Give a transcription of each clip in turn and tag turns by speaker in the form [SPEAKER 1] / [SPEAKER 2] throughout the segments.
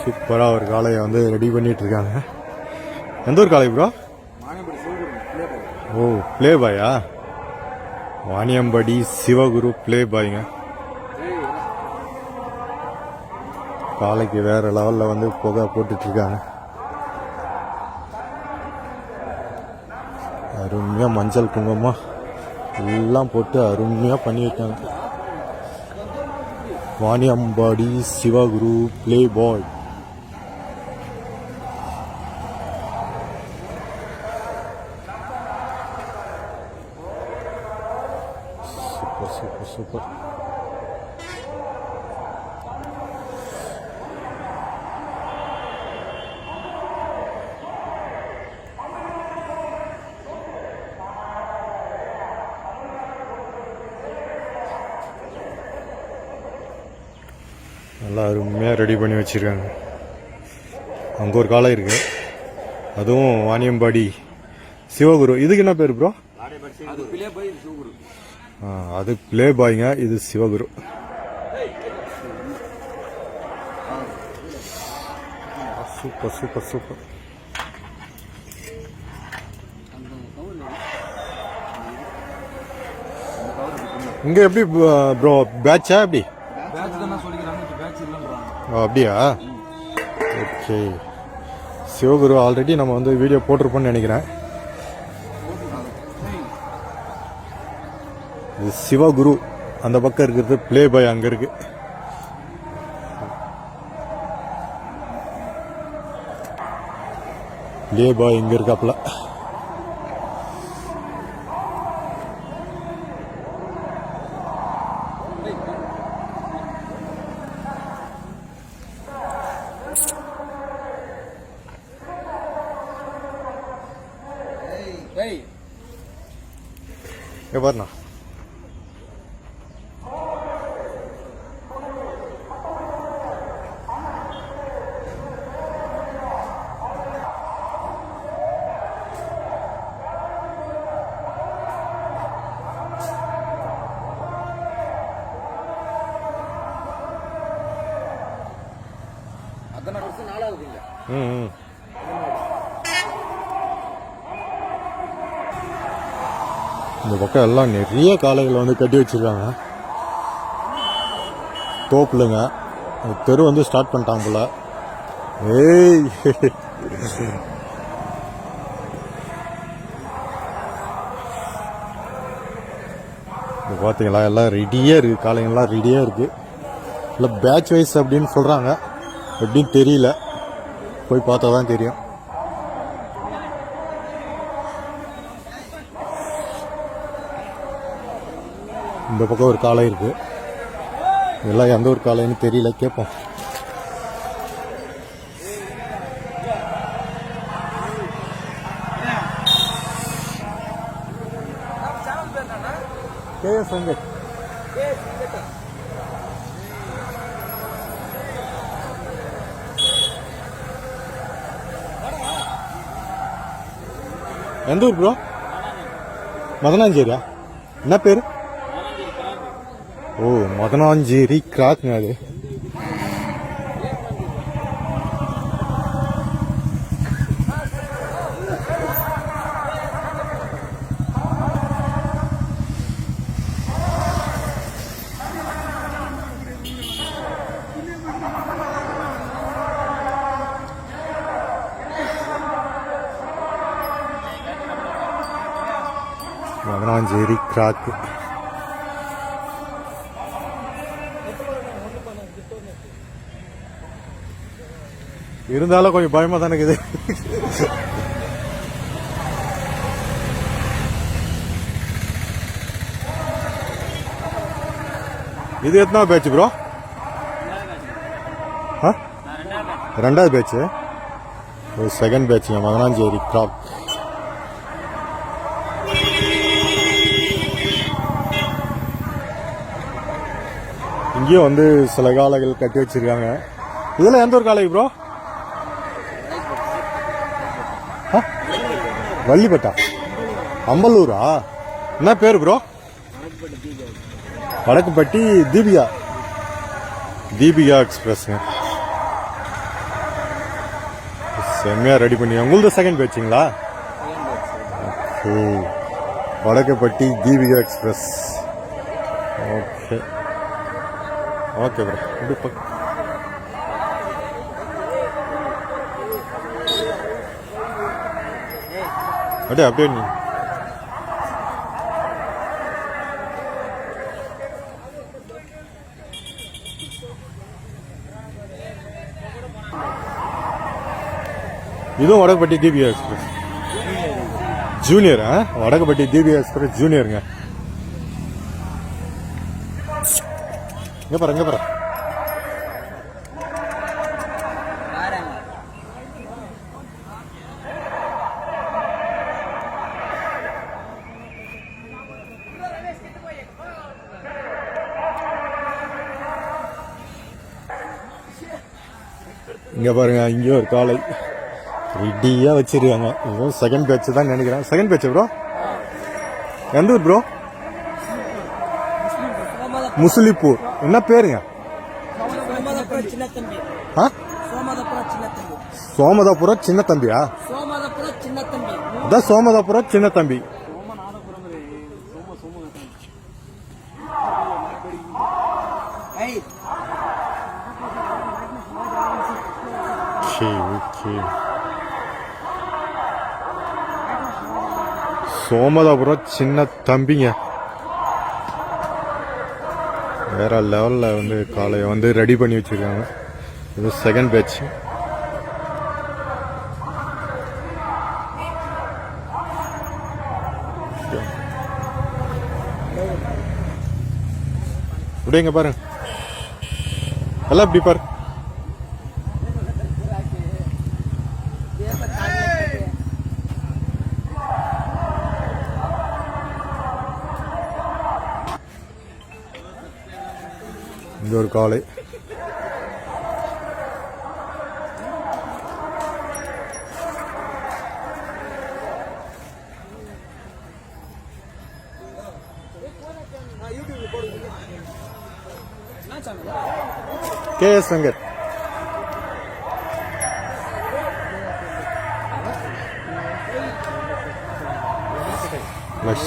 [SPEAKER 1] சூப்பராக ஒரு காளையை வந்து ரெடி பண்ணிட்டு இருக்காங்க எந்த ஒரு காளை ப்ரோ ஓ ப்ளே பாயா வாணியம்படி சிவகுரு ப்ளே பாய்ங்க காளைக்கு வேற லெவலில் வந்து புகை போட்டுட்டு இருக்காங்க அருமையாக மஞ்சள் குங்குமம் எல்லாம் போட்டு அருமையாக பண்ணி வைக்காங்க Vaniyambadi Sivaguru play boy super super super நல்லா அருமையாக ரெடி பண்ணி வச்சுருக்காங்க. அங்கே ஒரு காலம் இருக்கு. அதுவும் வாணியம்பாடி சிவகுரு. இதுக்கு என்ன பேர் ப்ரோ
[SPEAKER 2] அது
[SPEAKER 1] பிளே ப்ளே பாய்ங்க இது சிவகுரு. சூப்பர் சூப்பர் சூப்பர் இங்க எப்படி ப்ரோ பேட்சா எப்படி? ஓ, அப்படியா? ஓகே. சிவகுரு ஆல்ரெடி நம்ம வந்து வீடியோ போட்டிருப்போம்னு நினைக்கிறேன். இது சிவகுரு. அந்த பக்கம் இருக்கிறது ப்ளே பாய் அங்கே இருக்கு. ப்ளே பாய் இங்கே இருக்காப்ல பாருண்ணா
[SPEAKER 2] அத்தனை வருஷம் நாலாவது இல்லை
[SPEAKER 1] ம் ம். இந்த பக்கம் எல்லாம் நிறைய காளைகளை வந்து கட்டி வச்சிருக்காங்க. தோப்புலுங்க. தெரு வந்து ஸ்டார்ட் பண்ணிட்டாங்க போல. ஏய். இப்போ பார்த்தீங்களா எல்லாம் ரெடியாக இருக்குது காளைங்கெல்லாம் ரெடியாக இருக்குது இல்லை பேட்ச் வைஸ் அப்படின்னு சொல்கிறாங்க எப்படின்னு தெரியல. போய் பார்த்தா தான் தெரியும். இந்த பக்கம் ஒரு காளை இருக்கு. இதெல்லாம் எந்த ஒரு காளைன்னு தெரியல கேட்போம். கேஎஸ் வெங்கட் எந்த ஊர் ப்ரோ மதனாஞ்சேரியா? என்ன பேர்? ஓ மதனாஞ்சேரி கிராக்குங்க அது மதனாஞ்சேரி கிராக்கு இருந்தாலும் கொஞ்சம் பயமா தானே இருக்குது. இது எத்தனா பேட்ச் ப்ரோ ரெண்டாவது பேச்சு ஒரு செகண்ட் பேட்சுங்க மகனாஞ்சேரி கிராப் இங்கேயும் வந்து சில காலைகள் கட்டி வச்சிருக்காங்க. இதெல்லாம் எந்த ஒரு காளை ப்ரோ வள்ளிப்பட்டா? அம்பலூரா? என்ன பேர் ப்ரோ வடக்குப்பட்டி தீபிகா. தீபிகா எக்ஸ்பிரஸ்ங்க செம்மையாக ரெடி பண்ணி உங்களது செகண்ட் பேச்சுங்களா ஓ Vadakkapatti Deepika express okay okay bro இப்படி அப்படியே அப்படியே நீ இதுவும் வடக்கப்பட்டி தீபிகா எக்ஸ்பிரஸ் ஜூனியரா ஆ? தீபிகா எக்ஸ்பிரஸ் ஜூனியருங்க இங்கே பாரு இங்கே பாரு. இங்கே பாருங்க இங்கே ஒரு காலை. ரெடியாக வச்சிருக்காங்க. இதுவும் செகண்ட் பேட்ச் தான் நினைக்கிறேன். செகண்ட் பேட்ச் ப்ரோ எந்த ஊர் ப்ரோ முசுலிப்பூர். என்ன பேருங்க? ஆ?
[SPEAKER 3] சின்ன
[SPEAKER 1] சோமதாபுரம் சின்ன தம்பியா
[SPEAKER 3] சோமதபுரம் சின்ன தம்பி
[SPEAKER 1] அதான் சோமதாபுரம் சின்ன தம்பி ஓகே ஓகே சோமதாபுரம் சின்ன தம்பிங்க வேற லெவலில் வந்து காலையை வந்து ரெடி பண்ணி வச்சிருக்காங்க. இது செகண்ட் பேட்ச் இப்படிங்க பாருங்க. எல்லாம் இப்படி பாரு? ஒரு காலை கே எஸ் வெங்கட்.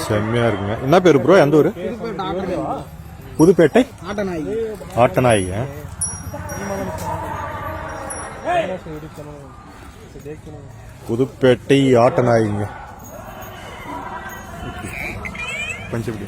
[SPEAKER 1] செம்மையா இருக்குங்க. என்ன பேரு ப்ரோ எந்த ஊர்? புதுப்பேட்டை?
[SPEAKER 3] ஆட்டநாய்
[SPEAKER 1] புதுப்பேட்டை ஆட்டநாயகிங்க. பஞ்சபடி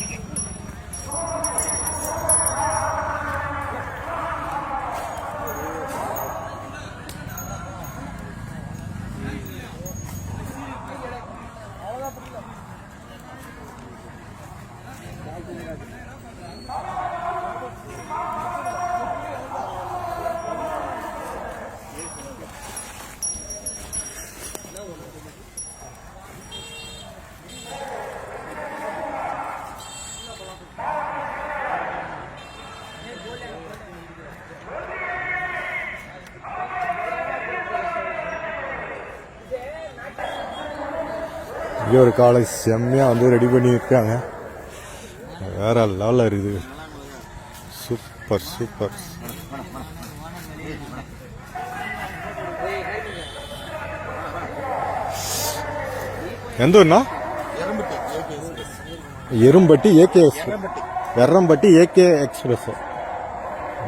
[SPEAKER 1] இங்கே ஒரு காலை செம்மையாக வந்து ரெடி பண்ணியிருக்காங்க. வேற லெவலில் இருக்குது. சூப்பர் சூப்பர் எந்த ஊர்னா Erumbatti AK express Errampatti AK express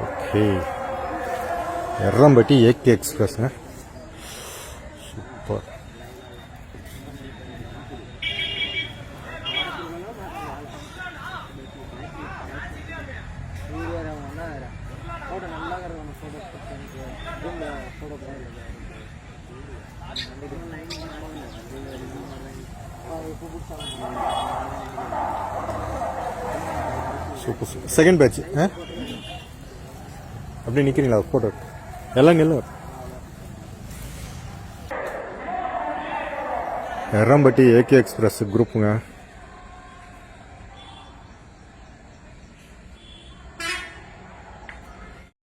[SPEAKER 1] okay Errampatti AK எக்ஸ்பிரஸ்ங்க super super second batch அப்படியே நிற்கிறீங்களா ஃபோட்டோ எல்லாம் நில்லும் எரம்பட்டி ஏகே எக்ஸ்பிரஸ் குரூப்புங்க